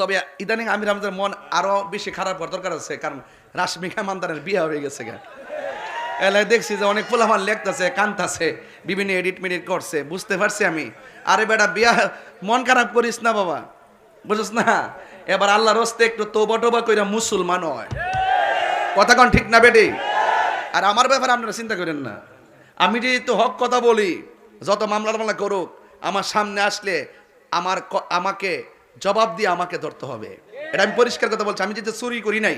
তবে ইদানিং আমির আমাদের মন আরও বেশি খারাপ করার দরকার আছে, কারণ রাশমিকা মান্দারের বিয়ে হয়ে গেছে গা। এলাকায় দেখছি যে অনেক পোলামান লেখতেছে, কান্তাছে, বিভিন্ন এডিট মেডিট করছে, বুঝতে পারছি আমি। আরে বেটা, বিয়া মন খারাপ করিস না বাবা বুঝিস না? এবার আল্লাহ রস্তে একটু তোবা টোবা কইরা মুসলমান হয়। কথা কন ঠিক না বেটি? আর আমার ব্যাপারে আপনারা চিন্তা করেন না। আমি যদি তো হক কথা বলি, যত মামলা মামলা করুক, আমার সামনে আসলে আমার আমাকে জবাব দিয়ে আমাকে ধরতে হবে। এটা আমি পরিষ্কার কথা বলছি। আমি যেটা চুরি করি নাই,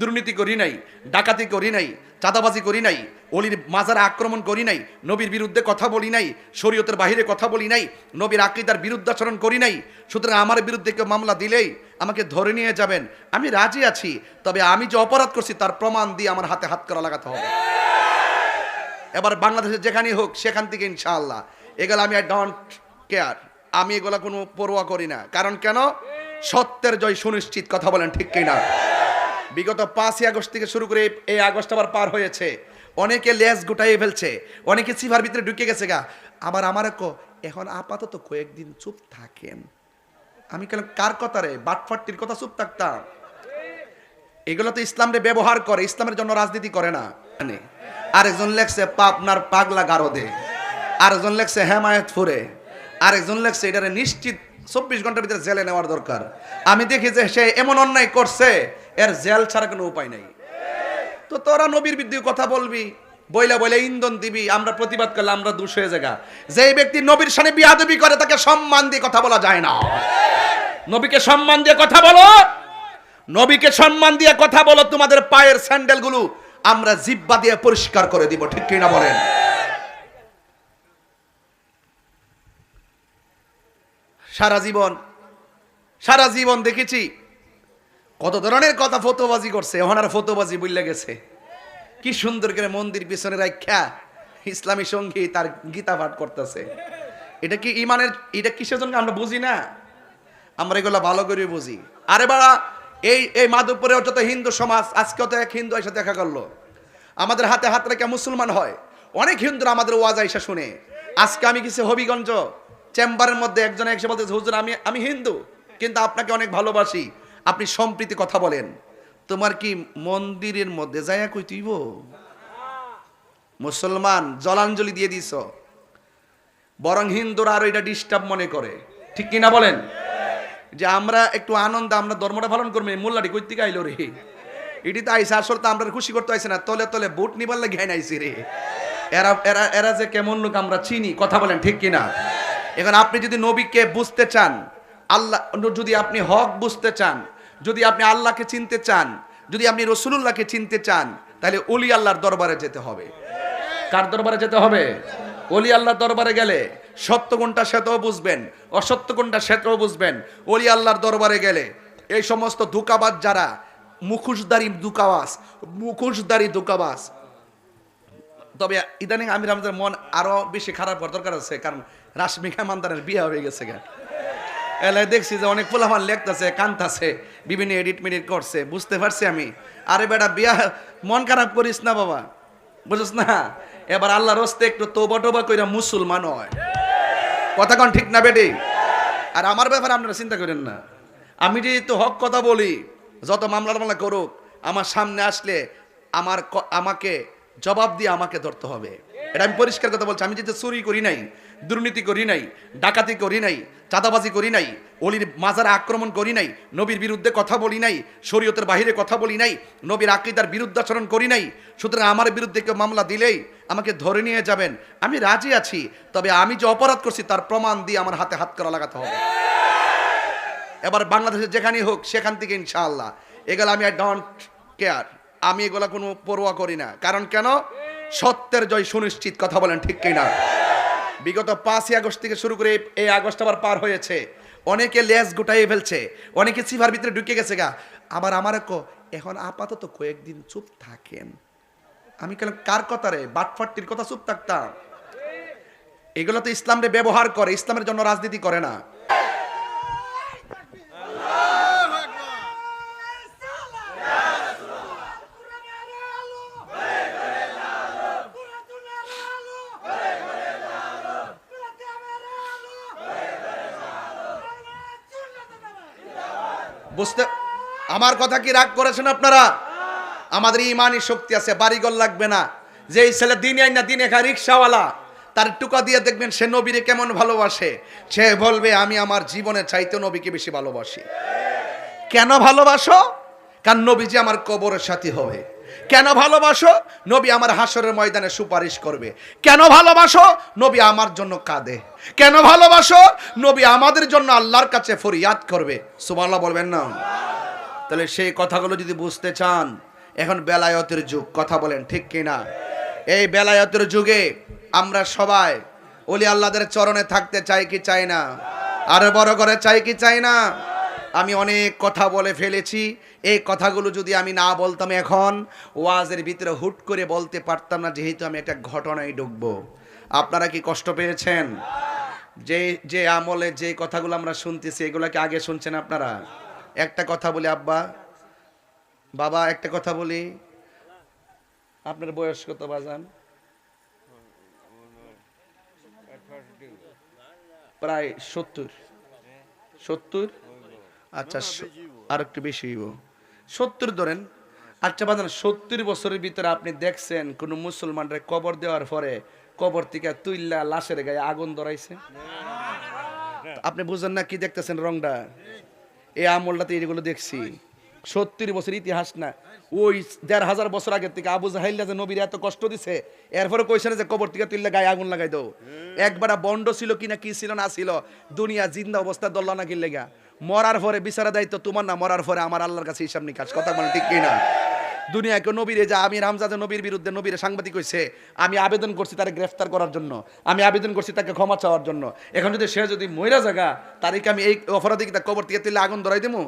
দুর্নীতি করি নাই, ডাকাতি করি নাই, চাঁদাবাজি করি নাই, অলির মাজারে আক্রমণ করি নাই, নবীর বিরুদ্ধে কথা বলি নাই, শরীয়তের বাহিরে কথা বলি নাই, নবীর আকিদার বিরুদ্ধাচরণ করি নাই, সুতরাং আমার বিরুদ্ধে কেউ মামলা দিলেই আমাকে ধরে নিয়ে যাবেন। আমি রাজি আছি, তবে আমি যে অপরাধ করছি তার প্রমাণ দিয়ে আমার হাতে হাত করা লাগাতে হবে। এবার বাংলাদেশে যেখানেই হোক, সেখান থেকে ইনশাআল্লাহ। এগুলো আমি আই ডোন্ট কেয়ার আমি এগুলা কোনো পরোয়া করি না। কারণ কেন? সত্যের জয় সুনিশ্চিত, কথা বলেন ঠিক কিনা। বিগত পাঁচই আগস্ট থেকে শুরু করে এই- আগস্ট আবার পার হয়েছে। অনেকে লেজ গুটাইয়ে ফেলছে, অনেকে সিভার ভিতরে ঢুকে গেছে গা। আবার আমার এখন আপাতত কয়েকদিন চুপ থাকেন। আমি কেন কার কথা রে? বাটফাট্টির কথা চুপ থাকতাম? এগুলো তো ইসলামরে ব্যবহার করে, ইসলামের জন্য রাজনীতি করে না। আরেকজন লেখছে পাপনার পাগলা গারদে। আরেকজন লেখছে, হেমায়তপুরে। আরেকজন লেখছে, এটারে নিশ্চিত চব্বিশ ঘণ্টার ভিতরে জেলে নেওয়ার দরকার। আমি দেখি যে সে এমন অন্যায় করছে, এর জেল ছাড়া কোনো উপায় নাই। তো তোরা নবীর বিরুদ্ধে কথা বলবি, বইলা বইলা ইন্ধন দিবি, আমরা প্রতিবাদ করলে আমরা দুষ হয়ে জায়গা যেই ব্যক্তি নবীর সামনে বিয়াদবি করে, তাকে সম্মান দিয়ে কথা বলা যায় না। নবীকে সম্মান দিয়ে কথা বলো। নবীকে সম্মান দিয়ে কথা বলো, তোমাদের পায়ের স্যান্ডেলগুলো আমরা জিব্বা দিয়ে পরিষ্কার করে দিব, ঠিক কিনা বলেন? সারা জীবন সারা জীবন দেখেছি কত ধরনের কথা ফতোবাজি করছে আর ফতোবাজি বুঝলে গেছে। কি সুন্দর করে মন্দির পিছনে রাখা ইসলামী সংগীত আর গীতা পাঠ করতেছে। এটা কি ইমানের, এটা কিসের জন্য আমরা বুঝি না? আমরা এগুলো ভালো করে বুঝি। আরে বাড়া, এই এই মাধবপুরে যত হিন্দু সমাজ আজকেও তো এক হিন্দু এসে দেখা করল। আমাদের হাতে হাত রেখে মুসলমান হয়। অনেক হিন্দুরা আমাদের ওয়াজ আইসা শুনে। আজকে আমি কিছু হবিগঞ্জ। চেম্বারের মধ্যে একজন একসে বলতেছে, হুজুর, আমি আমি হিন্দু, কিন্তু আপনাকে অনেক ভালোবাসি। আপনি সম্প্রীতি কথা বলেন। তোমার কি মন্দিরের মধ্যে যাইয়া কই তুইব মুসলমান জলাঞ্জলি দিয়ে দিছ। বরং হিন্দুরা আরও এটা ডিস্টার্ব মনে করে। ঠিক কিনা বলেন? যে আমরা একটু আনন্দ, আমরা ধর্মটা পালন করব। মোল্লাটি কই আইলো রে। এটি তো আইসা, আসলে তো আমরা খুশি করতে আইসে না। তলে তলে বুট নিবার লাগে আইসি রে। এরা এরা এরা যে কেমন লোক আমরা চিনি। কথা বলেন ঠিক কিনা? এখন আপনি যদি নবীকে বুঝতে চান, আল্লাহ, যদি আপনি হক বুঝতে চান, যদি আপনি আল্লাহকে চিনতে চান, যদি আপনি রসুলুল্লাহকে চিনতে চান, তাহলে অলি আল্লাহর দরবারে যেতে হবে। কার দরবারে যেতে হবে? অলি আল্লাহর দরবারে গেলে সত্য কোনটা সেটাও বুঝবেন, অসত্য কোনটা সেটাও বুঝবেন। অলি আল্লাহর দরবারে গেলে এই সমস্ত ধোকাবাজ যারা মুখোশদারি দুকাবাস মুখোশদারি দুকাবাস তবে ইদানিং আমির আমাদের মন আরও বেশি খারাপ করার দরকার আছে, কারণ রাশমিকা মান্দারের বিয়ে হয়ে গেছে গা। এলাকায় দেখছি যে অনেক পোলামান লেখতেছে, কান্তাছে, বিভিন্ন এডিট মেডিট করছে, বুঝতে পারছি আমি। আরে বেটা, বিয়া, মন খারাপ করিস না বাবা। বুঝিস না? এবার আল্লাহ রস্তে একটু তোবা টোবা কইরা মুসলমান হয়। কথা কন ঠিক না বেটি? আর আমার ব্যাপারে আপনারা চিন্তা করেন না। আমি যদি তো হক কথা বলি, যত মামলা মামলা করুক, আমার সামনে আসলে আমার আমাকে জবাব দিয়ে আমাকে ধরতে হবে। এটা আমি পরিষ্কার কথা বলছি। আমি যেটা চুরি করি নাই, দুর্নীতি করি নাই, ডাকাতি করি নাই, চাঁদাবাজি করি নাই, অলির মাজারে আক্রমণ করি নাই, নবীর বিরুদ্ধে কথা বলি নাই, শরীয়তের বাহিরে কথা বলি নাই, নবীর আকিদার বিরুদ্ধাচরণ করি নাই। সুতরাং আমার বিরুদ্ধে কেউ মামলা দিলেই আমাকে ধরে নিয়ে যাবেন। আমি রাজি আছি, তবে আমি যে অপরাধ করছি তার প্রমাণ দিয়ে আমার হাতে হাত করা লাগাতে হবে। এবার বাংলাদেশে যেখানেই হোক, সেখান থেকে ইনশাআল্লাহ। এগুলো আমি আই ডোন্ট কেয়ার আমি এগুলো কোনো পরোয়া করি না। কারণ কেন? সত্যের জয় সুনিশ্চিত কথা বলেন ঠিক কিনা? বিগত পাঁচই আগস্ট থেকে শুরু করে এই- আগস্ট আবার পার হয়েছে। অনেকে লেজ গুটাইয়ে ফেলছে, অনেকে চিফার ভিতরে ঢুকে গেছে গা। আবার আমার কো, এখন আপাতত কয়েকদিন চুপ থাকেন। আমি কেন কার কথা রে? বাটফাট্টির কথা চুপ থাকতাম? এগুলো তো ইসলামরে ব্যবহার করে, ইসলামের জন্য রাজনীতি করে না। বুঝতে আমার কথা কি রাগ করেছেন আপনারা? আমাদের ইমানই শক্তি আছে, বাড়িঘর লাগবে না। যে এই ছেলে দিন আই না, দিনে খায় রিক্সাওয়ালা, তার টুকা দিয়ে দেখবেন সে নবীরে কেমন ভালোবাসে। সে বলবে, আমি আমার জীবনে চাইতে নবীকে বেশি ভালোবাসি। কেন ভালোবাসো? কারণ নবীজি আমার কবরের সাথী হবে। কেন ভালোবাসো? নবী আমার হাসরের ময়দানে সুপারিশ করবে। কেন ভালোবাসো? নবী আমার জন্য কাঁদে। কেন ভালোবাসো? নবী আমাদের জন্য আল্লাহর কাছে ফরিয়াদ করবে। সুবহানাল্লাহ বলবেন না। তাহলে সেই কথাগুলো যদি বুঝতে চান, এখন বেলায়তের যুগ, কথা বলেন ঠিক কিনা? এই বেলায়তের যুগে আমরা সবাই ওলি আল্লাহদের চরণে থাকতে চাই কি চাই না? আরও বড় করে চাই কি চাই না? আমি অনেক কথা বলে ফেলেছি। এই কথাগুলো যদি আমি না বলতাম এখন, ওয়াজের ভিতরে হুট করে বলতে পারতাম না, যেহেতু আমি একটা ঘটনায় ঢুকবো আপনারা কি কষ্ট পেয়েছেন? যে যে আমলে যে কথাগুলো আমরা শুনতেছি এগুলোকে আগে শুনছেন আপনারা? একটা কথা বলি, আব্বা। বাবা, একটা কথা বলি। আপনার বয়স কত, বাজান? প্রায় সত্তর। সত্তর? আচ্ছা আর একটু বেশি হইব। সত্তর ধরেন। আচ্ছা বাজান সত্তর বছরের ভিতরে আপনি দেখছেন কোন মুসলমানরে কবর দেওয়ার পরে কবর থেকে তুইল্লা লাশের গায়ে আগুন ধরাইছে? আপনি বুঝেন না কি দেখতেছেন রংটা? এই আমলটাতে এগুলো দেখছি। সত্তর বছর ইতিহাস না। ওই দেড় হাজার বছর আগের থেকে আবু জাহাইল্লা যে নবীর এত কষ্ট দিছে এরপরে কইছে না যে কবর থেকে তুললে গায়ে আগুন লাগাই দাও। একবার বন্ড ছিল কিনা কি ছিল না ছিল দুনিয়া জিন্দা অবস্থা দল্ল না কিনলে গা মরার পরে বিচারা দায়িত্ব তোমার না, মরার পরে আমার আল্লাহর কাছে হিসাব নিকাশ। কথা বলে ঠিক কিনা? দুনিয়াকে নবীরে যা, আমি রামজাদে নবীর বিরুদ্ধে নবীরে সাংবাদিক হয়েছে আমি আবেদন করছি তাকে গ্রেফতার করার জন্য, আমি আবেদন করছি তাকে ক্ষমা চাওয়ার জন্য। এখন যদি সে যদি ময়রা জায়গা তারিখে আমি এই অপরাধী তার কবর থেকে তুলে আগুন ধরাই দেবো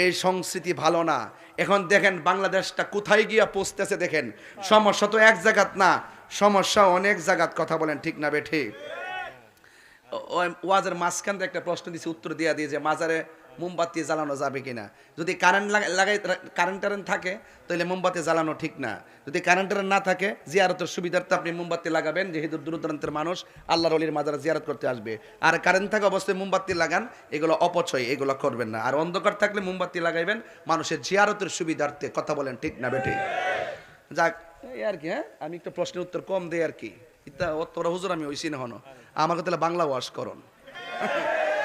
এই সংস্কৃতি ভালো না। এখন দেখেন বাংলাদেশটা কোথায় গিয়া পৌঁছতেছে দেখেন। সমস্যা তো এক জায়গাত না, সমস্যা অনেক জায়গাত, কথা বলেন ঠিক না বে ঠিক? ওয়াজের মাঝখান থেকে একটা প্রশ্ন দিয়েছে উত্তর দিয়া দিয়ে যে মাজারে মোমবাতি জ্বালানো যাবে কিনা। যদি কারেন্ট লাগাই কারেন্ট টারেন্ট থাকে তাহলে মোমবাতি জ্বালানো ঠিক না। যদি কারেন্ট টারেন্ট না থাকে, জিয়ারতের সুবিধার্থে আপনি মোমবাতি লাগাবেন যেহেতু দূর দূরান্তের মানুষ আল্লাহর অলির মাজারে জিয়ারত করতে আসবে। আর কারেন্ট থাকা অবস্থায় মোমবাতি লাগান, এগুলো অপচয়, এগুলো করবেন না। আর অন্ধকার থাকলে মোমবাতি লাগাইবেন, মানুষের জিয়ারতের সুবিধার্থে, কথা বলেন ঠিক না বেটে যাক, এই আর কি হ্যাঁ? আমি একটা প্রশ্নের উত্তর কম দেই আর কি। ইতা তোরা হুজুর, আমি ওইসি না হনো। আমাকে তাহলে বাংলা ওয়াশ করুন।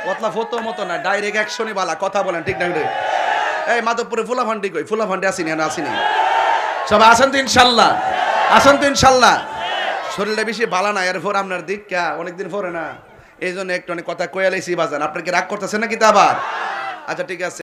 কতলা ফতো মতো না ডাইরেক্ট অ্যাকশনই বালা, কথা বলেন, ঠিক না? এই মাধবপুরে ফুলা ফান্ডি কই? ফুলা ফান্ডি আসিনি না আসিনি। সবাই আসেন তো ইনশাল্লাহ, আসেন তো ইনশাল্লাহ। শরীরটা বেশি বালা না, এরপর আপনার দিক কে অনেকদিন পরে না। এই জন্য একটু অনেক কথা কয়ালাইছি বাজান। আপনার কি রাগ করতেছেন নাকি তা আবার? আচ্ছা ঠিক আছে।